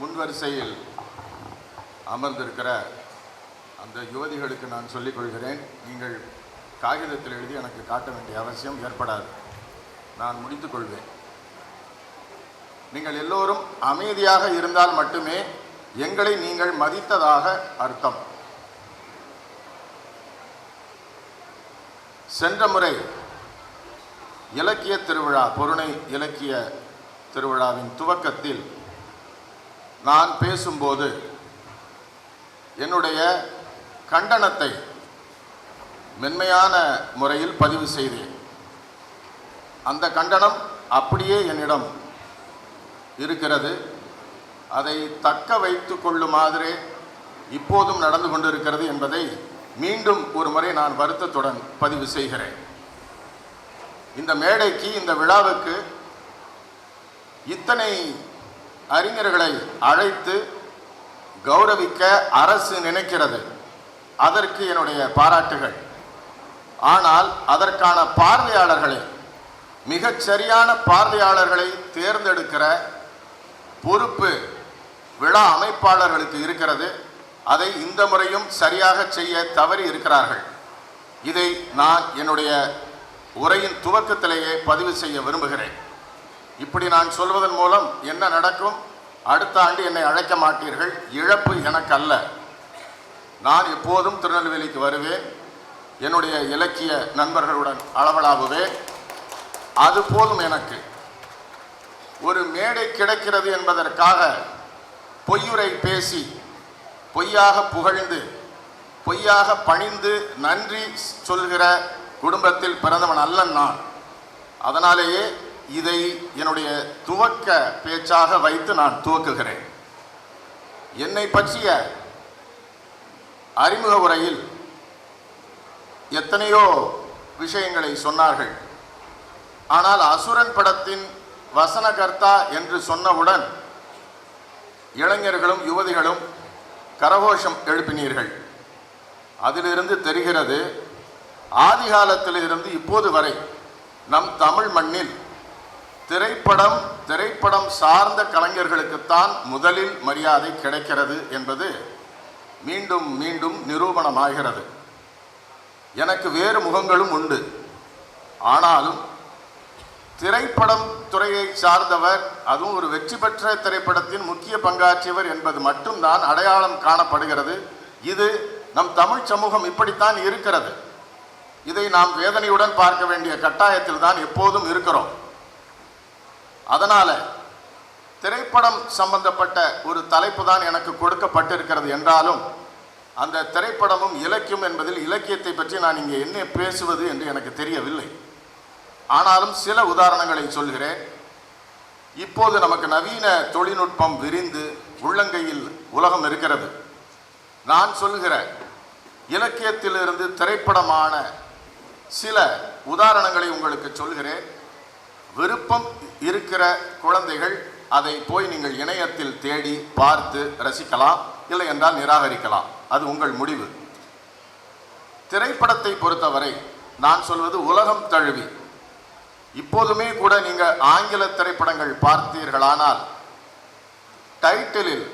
முன்வரிசையில் அமர்ந்திருக்கிற அந்த யுவதிகளுக்கு நான் சொல்லிக் கொள்கிறேன் நீங்கள் காகிதத்தில் எழுதி எனக்கு காட்ட வேண்டிய அவசியம் ஏற்படாது. நான் முடித்துக் கொள்வேன். நீங்கள் எல்லோரும் அமைதியாக இருந்தால் மட்டுமே எங்களை நீங்கள் மதித்ததாக அர்த்தம். சென்ற முறை இலக்கிய திருவிழா பொருணை இலக்கிய திருவிழாவின் துவக்கத்தில் நான் பேசும்போது என்னுடைய கண்டனத்தை மென்மையான முறையில் பதிவு செய்தேன். அந்த கண்டனம் அப்படியே என்னிடம் இருக்கிறது. அதை தக்க வைத்து கொள்ளுமாறு இப்போதும் நடந்து கொண்டிருக்கிறது என்பதை மீண்டும் ஒரு முறை நான் வருத்தத்துடன் பதிவு செய்கிறேன். இந்த மேடைக்கு இந்த விழாவுக்கு இத்தனை அறிஞர்களை அழைத்து கௌரவிக்க அரசு நினைக்கிறது. அதற்கு என்னுடைய பாராட்டுகள். ஆனால் அதற்கான பார்வையாளர்களை மிகச் சரியான பார்வையாளர்களை தேர்ந்தெடுக்கிற பொறுப்பு விழா அமைப்பாளர்களுக்கு இருக்கிறது. அதை இந்த முறையும் சரியாக செய்ய தவறி இருக்கிறார்கள். இதை நான் என்னுடைய உரையின் துவக்கத்திலேயே பதிவு செய்ய விரும்புகிறேன். இப்படி நான் சொல்வதன் மூலம் என்ன நடக்கும்? அடுத்த ஆண்டு என்னை அழைக்க மாட்டீர்கள். இழப்பு எனக்கு அல்ல நான் எப்போதும் திருநெல்வேலிக்கு வருவேன். என்னுடைய இலக்கிய நண்பர்களுடன் அளவலாவுவேன் அது போதும் எனக்கு. ஒரு மேடை கிடைக்கிறது என்பதற்காக பொய்யுரை பேசி பொய்யாக புகழ்ந்து பொய்யாக பணிந்து நன்றி சொல்கிற குடும்பத்தில் பிறந்தவன் அல்லன் நான். அதனாலேயே இதை என்னுடைய துவக்க பேச்சாக வைத்து நான் துவக்குகிறேன். என்னை பற்றிய அறிமுக உரையில் எத்தனையோ விஷயங்களை சொன்னார்கள். ஆனால் அசுரன் படத்தின் வசனகர்த்தா என்று சொன்னவுடன் இளைஞர்களும் யுவதிகளும் கரகோஷம் எழுப்பினீர்கள். அதிலிருந்து தெரிகிறது ஆதிகாலத்திலிருந்து இப்போது வரை நம் தமிழ் மண்ணில் திரைப்படம் திரைப்படம் சார்ந்த கலைஞர்களுக்குத்தான் முதலில் மரியாதை கிடைக்கிறது என்பது மீண்டும் மீண்டும் நிரூபணமாகிறது. எனக்கு வேறு முகங்களும் உண்டு. ஆனாலும் திரைப்படம் துறையை சார்ந்தவர் அதுவும் ஒரு வெற்றி பெற்ற திரைப்படத்தின் முக்கிய பங்காற்றியவர் என்பது மட்டும்தான் அடையாளம் காணப்படுகிறது. இது நம் தமிழ் சமூகம் இப்படித்தான் இருக்கிறது. இதை நாம் வேதனையுடன் பார்க்க வேண்டிய கட்டாயத்தில் தான் எப்போதும் இருக்கிறோம். அதனால் திரைப்படம் சம்பந்தப்பட்ட ஒரு தலைப்பு தான் எனக்கு கொடுக்கப்பட்டிருக்கிறது என்றாலும் அந்த திரைப்படமும் இலக்கியம் என்பதில் இலக்கியத்தை பற்றி நான் இங்கே என்ன பேசுவது என்று எனக்கு தெரியவில்லை. ஆனாலும் சில உதாரணங்களை சொல்கிறேன். இப்போது நமக்கு நவீன தொழில்நுட்பம் விரிந்து உள்ளங்கையில் உலகம் இருக்கிறது. நான் சொல்கிற இலக்கியத்திலிருந்து திரைப்படமான சில உதாரணங்களை உங்களுக்கு சொல்கிறேன். விருப்பம் இருக்கிற குழந்தைகள் அதை போய் நீங்கள் இணையத்தில் தேடி பார்த்து ரசிக்கலாம் இல்லை என்றால் நிராகரிக்கலாம். அது உங்கள் முடிவு. திரைப்படத்தை பொறுத்தவரை நான் சொல்வது உலகம் தழுவி. இப்போதுமே கூட நீங்கள் ஆங்கில திரைப்படங்கள் பார்த்தீர்களானால் டைட்டிலில்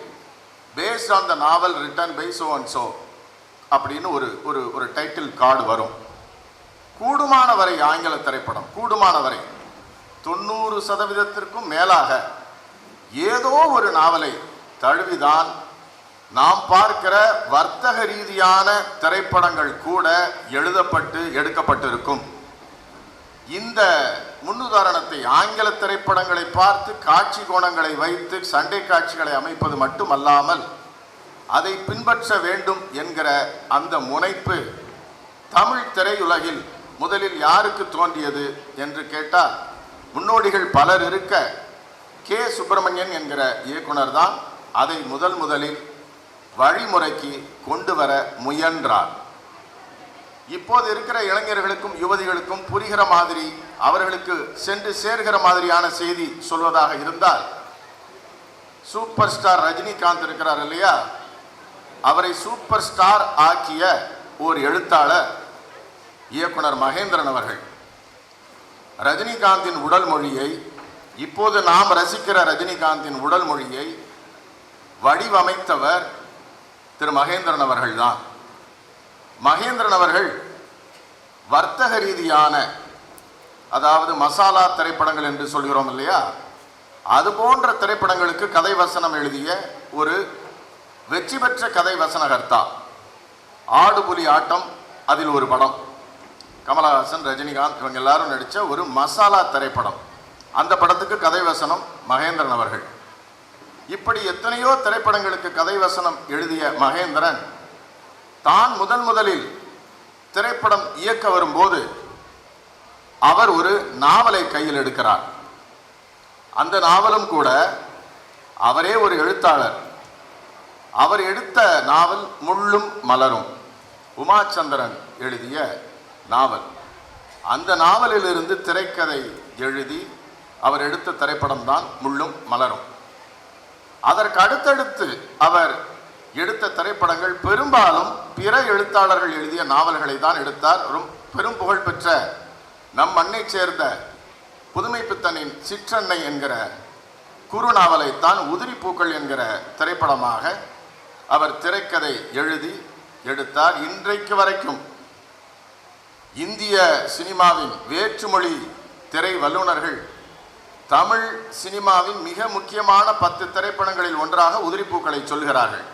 based on the novel written by so and so அப்படின்னு ஒரு ஒரு ஒரு டைட்டில் கார்டு வரும். கூடுமான வரை ஆங்கில திரைப்படம் கூடுமான வரை தொண்ணூறு சதவீதத்திற்கும் மேலாக ஏதோ ஒரு நாவலை தழுவிதான் நாம் பார்க்கிற வர்த்தக ரீதியான திரைப்படங்கள் கூட எழுதப்பட்டு எடுக்கப்பட்டிருக்கும். இந்த முன்னுதாரணத்தை ஆங்கில திரைப்படங்களை பார்த்து காட்சி கோணங்களை வைத்து சண்டை காட்சிகளை அமைப்பது மட்டுமல்லாமல் அதை பின்பற்ற வேண்டும் என்கிற அந்த முனைப்பு தமிழ் திரையுலகில் முதலில் யாருக்கு தோன்றியது என்று கேட்டால் முன்னோடிகள் பலர் இருக்க கே. சுப்பிரமணியன் என்கிற இயக்குனர் தான் அதை முதல் முதலில் வழிமுறைக்கு கொண்டு வர முயன்றார். இப்போது இருக்கிற இளைஞர்களுக்கும் யுவதிகளுக்கும் புரிகிற மாதிரி அவர்களுக்கு சென்று சேர்கிற மாதிரியான செய்தி சொல்வதாக இருந்தால் சூப்பர் ஸ்டார் ரஜினிகாந்த் இருக்கிறார் இல்லையா? அவரை சூப்பர் ஸ்டார் ஆக்கிய ஓர் எழுத்தாளர் இயக்குனர் மகேந்திரன் அவர்கள். ரஜினிகாந்தின் உடல் மொழியை இப்போது நாம் ரசிக்கிற ரஜினிகாந்தின் உடல் மொழியை வடிவமைத்தவர் திரு மகேந்திரன் அவர்கள்தான். மகேந்திரன் அவர்கள் வர்த்தக ரீதியான அதாவது மசாலா திரைப்படங்கள் என்று சொல்கிறோம் இல்லையா? அது போன்ற திரைப்படங்களுக்கு கதை வசனம் எழுதிய ஒரு வெற்றி பெற்ற கதை வசனகர்த்தா. ஆடு புலி ஆட்டம் அதில் ஒரு படம். கமலஹாசன் ரஜினிகாந்த் இவங்க எல்லாரும் நடித்த ஒரு மசாலா திரைப்படம். அந்த படத்துக்கு கதை வசனம் மகேந்திரன் அவர்கள். இப்படி எத்தனையோ திரைப்படங்களுக்கு கதை வசனம் எழுதிய மகேந்திரன் தான் முதன் முதலில் திரைப்படம் இயக்க வரும்போது அவர் ஒரு நாவலை கையில் எடுக்கிறார். அந்த நாவலும் கூட அவரே ஒரு எழுத்தாளர். அவர் எடுத்த நாவல் முள்ளும் மலரும். உமாச்சந்திரன் எழுதிய நாவல். அந்த நாவலிலிருந்து திரைக்கதை எழுதி அவர் எடுத்த திரைப்படம் தான் முள்ளும் மலரும். அதற்கு அடுத்தடுத்து அவர் எடுத்த திரைப்படங்கள் பெரும்பாலும் பிற எழுத்தாளர்கள் எழுதிய நாவல்களை தான் எடுத்தார். ரொம்ப பெரும் புகழ் பெற்ற நம் மண்ணைச் சேர்ந்த புதுமை பித்தனின் சிற்றன்னை என்கிற குறு நாவலைத்தான் உதிரி பூக்கள் என்கிற திரைப்படமாக அவர் திரைக்கதை எழுதி எடுத்தார். இன்றைக்கு வரைக்கும் இந்திய சினிமாவின் வேற்றுமொழி திரை வல்லுநர்கள் தமிழ் சினிமாவின் மிக முக்கியமான பத்து திரைப்படங்களில் ஒன்றாக உதிரிப்பூக்களை சொல்கிறார்கள்.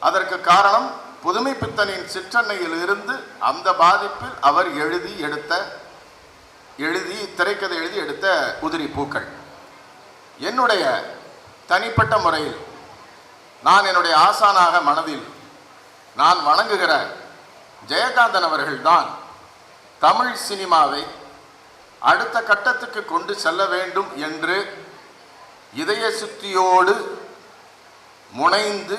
அதற்கு காரணம் புதுமை பித்தனின் சிற்றன்னையில் இருந்து அந்த பாதிப்பில் அவர் எழுதி எடுத்த எழுதி திரைக்கதை எழுதி எடுத்த உதிரி பூக்கள் என்னுடைய தனிப்பட்ட முறையில் நான் என்னுடைய ஆசானாக மனதில் நான் வணங்குகிற ஜெயகாந்தன் அவர்கள்தான் தமிழ் சினிமாவை அடுத்த கட்டத்துக்கு கொண்டு செல்ல வேண்டும் என்று இதய சுத்தியோடு முனைந்து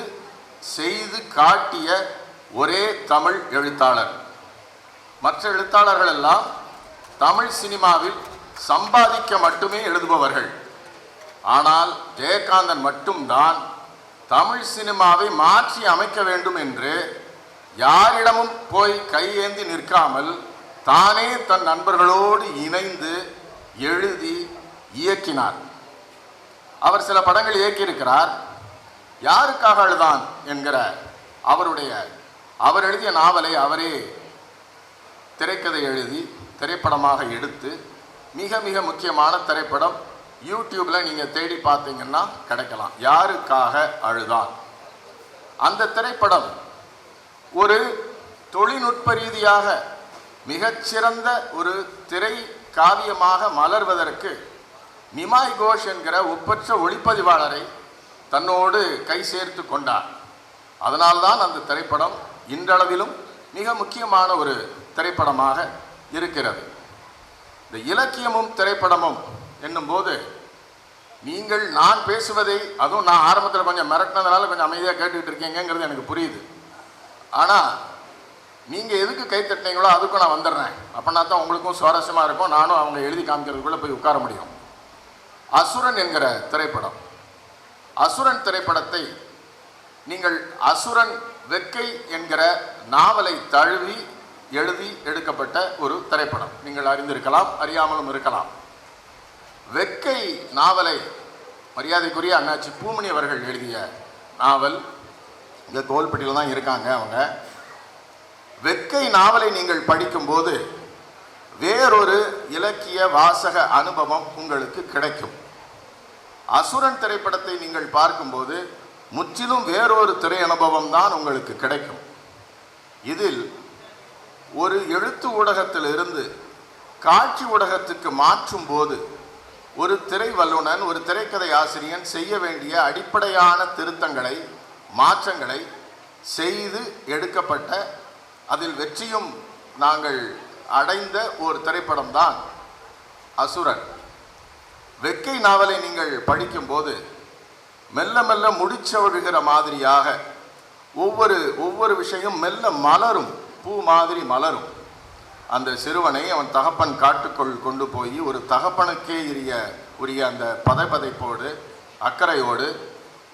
செய்து காட்டிய ஒரே தமிழ் எழுத்தாளர். மற்ற எழுத்தாளர்கள் எல்லாம் தமிழ் சினிமாவில் சம்பாதிக்க மட்டுமே எழுதுபவர்கள். ஆனால் ஜெயகாந்தன் மட்டும்தான் தமிழ் சினிமாவை மாற்றி அமைக்க வேண்டும் என்று யாரிடமும் போய் கையேந்தி நிற்காமல் தானே தன் நண்பர்களோடு இணைந்து எழுதி இயக்கினார். அவர் சில படங்கள் இயக்கியிருக்கிறார். யாருக்காக அழுதான் என்கிற அவருடைய அவர் எழுதிய நாவலை அவரே திரைக்கதை எழுதி திரைப்படமாக எடுத்து மிக மிக முக்கியமான திரைப்படம் யூடியூப்பில் நீங்கள் தேடி பார்த்தீங்கன்னா கிடைக்கலாம். யாருக்காக அழுதான்? அந்த திரைப்படம் ஒரு தொழில்நுட்ப ரீதியாக மிகச்சிறந்த ஒரு திரை காவியமாக மலர்வதற்கு நிமாய் கோஷ் என்கிற ஒப்பற்ற ஒளிப்பதிவாளரை தன்னோடு கை சேர்த்து கொண்டார். அதனால்தான் அந்த திரைப்படம் இன்றளவிலும் மிக முக்கியமான ஒரு திரைப்படமாக இருக்கிறது. இந்த இலக்கியமும் திரைப்படமும் என்னும்போது நீங்கள் நான் பேசுவதை அதுவும் நான் ஆரம்பத்தில் கொஞ்சம் மிரட்டினதுனால கொஞ்சம் அமைதியாக கேட்டுக்கிட்டு இருக்கீங்கங்கிறது எனக்கு புரியுது. ஆனால் நீங்கள் எதுக்கு கை தட்டினீங்களோ அதுக்கும் நான் வந்துடுறேன். அப்படின்னா தான் உங்களுக்கும் சுவாரஸ்யமாக இருக்கும். நானும் அவங்க எழுதி காமிக்கிறதுக்குள்ளே போய் உட்கார முடியும். அசுரன் என்கிற திரைப்படம். அசுரன் திரைப்படத்தை நீங்கள் அசுரன் வெக்கை என்கிற நாவலை தழுவி எழுதி எடுக்கப்பட்ட ஒரு திரைப்படம். நீங்கள் அறிந்திருக்கலாம் அறியாமலும் இருக்கலாம். வெக்கை நாவலை மரியாதைக்குரிய அண்ணாச்சி பூமணி அவர்கள் எழுதிய நாவல். இந்த தோல்பட்டியில் தான் இருக்காங்க அவங்க. வெக்கை நாவலை நீங்கள் படிக்கும்போது வேறொரு இலக்கிய வாசக அனுபவம் உங்களுக்கு கிடைக்கும். அசுரன் திரைப்படத்தை நீங்கள் பார்க்கும்போது முற்றிலும் வேறொரு திரை அனுபவம் தான் உங்களுக்கு கிடைக்கும். இதில் ஒரு எழுத்து ஊடகத்திலிருந்து காட்சி ஊடகத்துக்கு மாற்றும் போது ஒரு திரை வல்லுனன் ஒரு திரைக்கதை ஆசிரியன் செய்ய வேண்டிய அடிப்படையான திருத்தங்களை மாற்றங்களை செய்து எடுக்கப்பட்ட அதில் வெற்றியும் நாங்கள் அடைந்த ஒரு திரைப்படம் தான் அசுரன். வெக்கை நாவலை நீங்கள் படிக்கும்போது மெல்ல மெல்ல முடிச்சவிழுகிற மாதிரியாக ஒவ்வொரு ஒவ்வொரு விஷயம் மெல்ல மலரும் பூ மாதிரி மலரும். அந்த சிறுவனை அவன் தகப்பன் காட்டுக்குள் கொண்டு போய் ஒரு தகப்பனுக்கே இரிய உரிய அந்த பதைப்பதைப்போடு அக்கறையோடு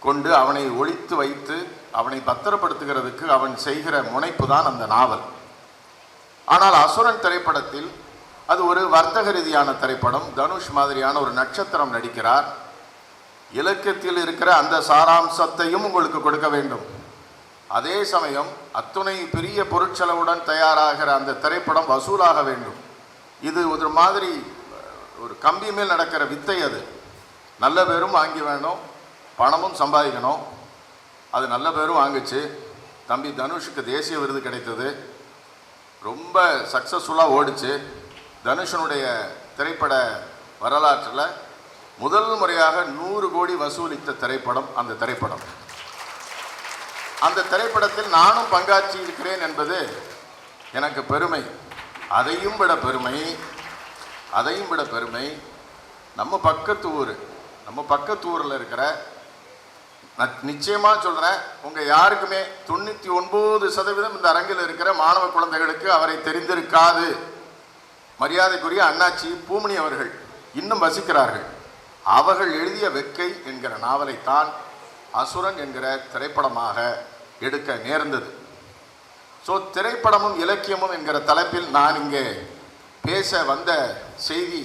கொண்டு அவனை ஒழித்து வைத்து அவனை பத்திரப்படுத்துகிறதுக்கு அவன் செய்கிற முனைப்பு தான் அந்த நாவல். ஆனால் அசுரன் திரைப்படத்தில் அது ஒரு வர்த்தக ரீதியான திரைப்படம். தனுஷ் மாதிரியான ஒரு நட்சத்திரம் நடிக்கிறார். இலக்கியத்தில் இருக்கிற அந்த சாராம்சத்தையும் உங்களுக்கு கொடுக்க வேண்டும். அதே சமயம் அத்துணை பெரிய பொருட்செலவுடன் தயாராகிற அந்த திரைப்படம் வசூலாக வேண்டும். இது ஒரு மாதிரி ஒரு கம்பி மேல் நடக்கிற வித்தை அது. நல்ல பேரும் வாங்கி வேணும் பணமும் சம்பாதிக்கணும். அது நல்ல பேரும் வாங்குச்சு. தம்பி தனுஷுக்கு தேசிய விருது கிடைத்தது. ரொம்ப சக்ஸஸ்ஃபுல்லாக ஓடிச்சு. தனுஷனுடைய திரைப்பட வரலாற்றில் முதல் முறையாக நூறு கோடி வசூலித்த திரைப்படம் அந்த திரைப்படம். அந்த திரைப்படத்தில் நானும் பங்காற்றி இருக்கிறேன் என்பது எனக்கு பெருமை. அதையும் விட பெருமை அதையும் விட பெருமை. நம்ம பக்கத்து ஊர் நம்ம பக்கத்து ஊரில் இருக்கிற நான் நிச்சயமாக சொல்கிறேன் உங்கள் யாருக்குமே தொண்ணூற்றி ஒன்பது சதவீதம் இந்த அரங்கில் இருக்கிற மாணவ குழந்தைகளுக்கு அவரை தெரிந்திருக்காது. மரியாதைக்குரிய அண்ணாச்சி பூமணி அவர்கள் இன்னும் வசிக்கிறார்கள். அவர்கள் எழுதிய வெக்கை என்கிற நாவலைத்தான் அசுரன் என்கிற திரைப்படமாக எடுக்க நேர்ந்தது. ஸோ திரைப்படமும் இலக்கியமும் என்கிற தலைப்பில் நான் இங்கே பேச வந்த செய்தி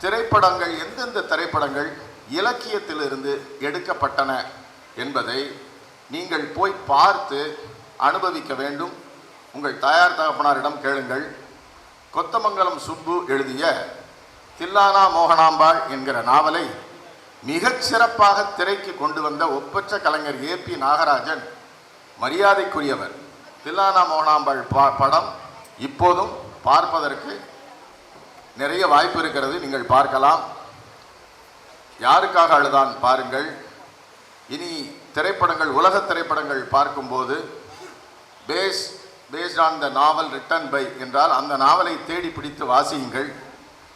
திரைப்படங்கள் எந்தெந்த திரைப்படங்கள் இலக்கியத்திலிருந்து எடுக்கப்பட்டன என்பதை நீங்கள் போய் பார்த்து அனுபவிக்க வேண்டும். உங்கள் தாயார் தகப்பனாரிடம் கேளுங்கள். கொத்தமங்கலம் சுப்பு எழுதிய தில்லானா மோகனாம்பாள் என்கிற நாவலை மிகச் சிறப்பாக திரைக்கு கொண்டு வந்த ஒப்பற்ற கலைஞர் ஏ பி நாகராஜன் மரியாதைக்குரியவர். தில்லானா மோகனாம்பாள் பா படம் இப்போதும் பார்ப்பதற்கு நிறைய வாய்ப்பு இருக்கிறது. நீங்கள் பார்க்கலாம். யாருக்காக அழுதான் பாருங்கள். இனி திரைப்படங்கள் உலக திரைப்படங்கள் பார்க்கும்போது base based on the novel written by என்றால் அந்த நாவலை தேடி பிடித்து வாசியுங்கள்.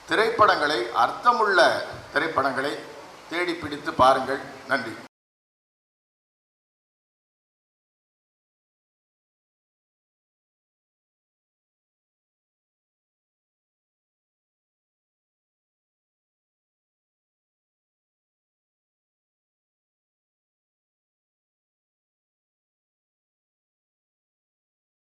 திரைப்படங்களை அர்த்தமுள்ள திரைப்படங்களை தேடி பிடித்து பாருங்கள். நன்றி.